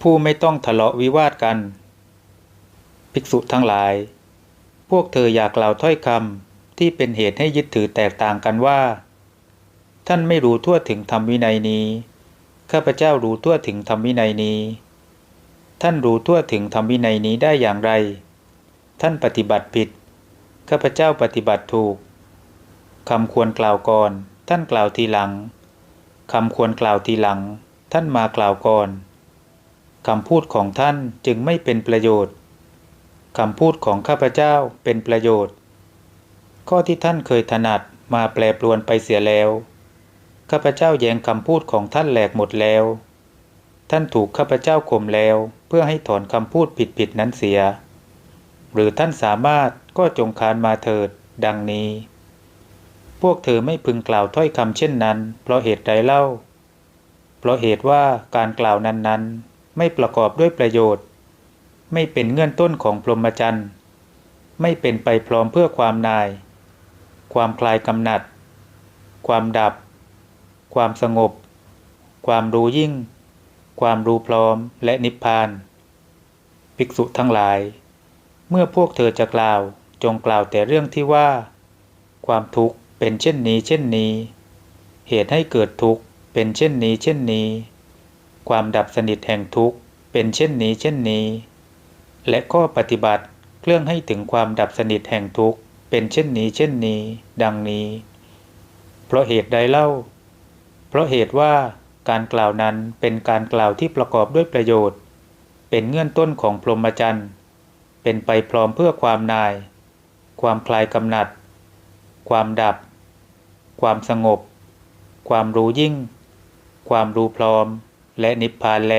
ผู้ไม่ต้องทะเลาะวิวาทกัน ภิกษุทั้งหลาย พวกเธออยากกล่าวถ้อยคำที่เป็นเหตุให้ยึดถือแตกต่างกันว่า ท่านไม่รู้ทั่วถึงธรรมวินัยนี้ ข้าพเจ้ารู้ทั่วถึงธรรมวินัยนี้ ท่านรู้ทั่วถึงธรรมวินัยนี้ได้อย่างไร ท่านปฏิบัติผิด ข้าพเจ้าปฏิบัติถูกคำควรกล่าวก่อน ท่านกล่าวทีหลังคำควรกล่าวทีหลัง ท่านมากล่าวก่อน คำพูดของท่านจึงไม่เป็นประโยชน์คำพูดของข้าพเจ้าเป็นประโยชน์ ข้อที่ท่านเคยถนัดมาแปรปรวนไปเสียแล้ว ข้าพเจ้าแยงคำพูดของท่านแหลกหมดแล้ว ท่านถูกข้าพเจ้าข่มแล้ว เพื่อให้ถอนคำพูดผิดๆนั้นเสีย หรือท่านสามารถก็จงคานมาเถิด ดังนี้ พวกเธอไม่พึงกล่าวถ้อยคำเช่นนั้น เพราะเหตุใดเล่า เพราะเหตุว่าการกล่าวนั้นๆ ไม่ประกอบด้วยประโยชน์ ไม่เป็นเงื่อนต้นของพรหมจรรย์ ไม่เป็นไปพร้อมเพื่อความนาย ความคลายกำหนัด ความดับ ความสงบ ความรู้ยิ่ง ความรู้พร้อมและนิพพาน ภิกษุทั้งหลาย เมื่อพวกเธอจะกล่าวจงกล่าวแต่เรื่องที่ว่า ความทุกข์เป็นเช่นนี้เช่นนี้ เหตุให้เกิดทุกข์เป็นเช่นนี้เช่นนี้ ความดับสนิทแห่งทุกข์เป็นเช่นนี้เช่นนี้ และข้อปฏิบัติเครื่องให้ถึงความดับสนิทแห่งทุกข์เป็นเช่นนี้เช่นนี้ ดังนี้ เพราะเหตุใดเล่า เพราะเหตุว่าการกล่าวนั้นเป็นการกล่าวที่ประกอบด้วยประโยชน์ เป็นเงื่อนต้นของพรหมจรรย์ เป็นไปพร้อมเพื่อความนาย ความคลายกำหนัด ความดับ ความสงบ ความรู้ยิ่ง ความรู้พร้อม และนิพพานแล